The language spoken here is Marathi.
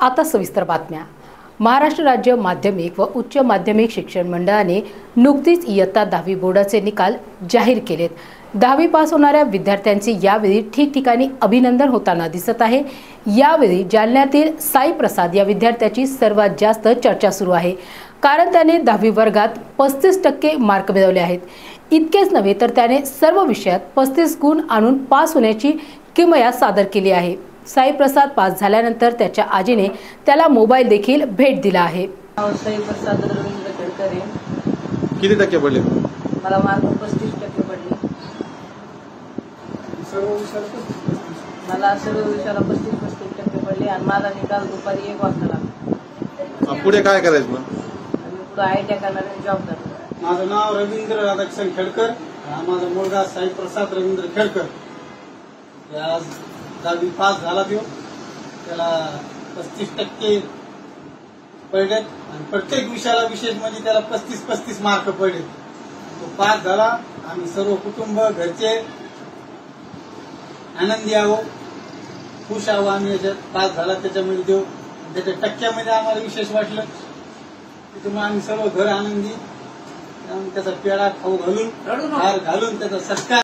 आता सविस्तर बातम्या. महाराष्ट्र राज्य माध्यमिक व उच्च माध्यमिक शिक्षण मंडळाने नुकतीच इयत्ता दहावी बोर्डाचे निकाल जाहीर केलेत. दहावी पास होणाऱ्या विद्यार्थ्यांचे यावेळी ठिकठिकाणी अभिनंदन होताना दिसत आहे. यावेळी जालन्यातील साई प्रसाद या विद्यार्थ्याची सर्वात जास्त चर्चा सुरू आहे. कारण त्याने दहावी वर्गात पस्तीस टक्के मार्क मिळवले आहेत. इतकेच नव्हे तर त्याने सर्व विषयात पस्तीस गुण आणून पास होण्याची किमया सादर केली आहे. साई प्रसाद पास झाल्यानंतर त्याच्या आजीने त्याला मोबाईल देखील भेट दिला आहे. नाव साई प्रसाद रवींद्र आहे किती टक्के पडले? मला मार्क पस्तीस टक्के पडले. मला सर्व विषयाला पस्तीस पस्तीस टक्के पडले आणि माझा निकाल दुपारी एक वाजता लागला. पुढे काय करायचं मग? आणि पुढे आय टी करणार जॉब करणार. माझं नाव रवींद्र राधाकिशन खेडकर. माझा मुलगा साईप्रसाद रवींद्र खेडकर. आज दहावी पास झाला तो. त्याला पस्तीस टक्के पडलेत. आणि प्रत्येक विषयाला विशेष म्हणजे त्याला पस्तीस पस्तीस मार्क पडले तो पास झाला. आम्ही सर्व कुटुंब घरचे आनंदी आहो खुश आहो आम्ही याच्यात. पास झाला त्याच्यामध्ये देऊ त्याच्या टक्क्यामध्ये आम्हाला विशेष वाटलं. त्याच्यामुळे आम्ही सर्व घर आनंदी. त्याचा पेढा खाऊ घालून हार घालून त्याचा सत्कार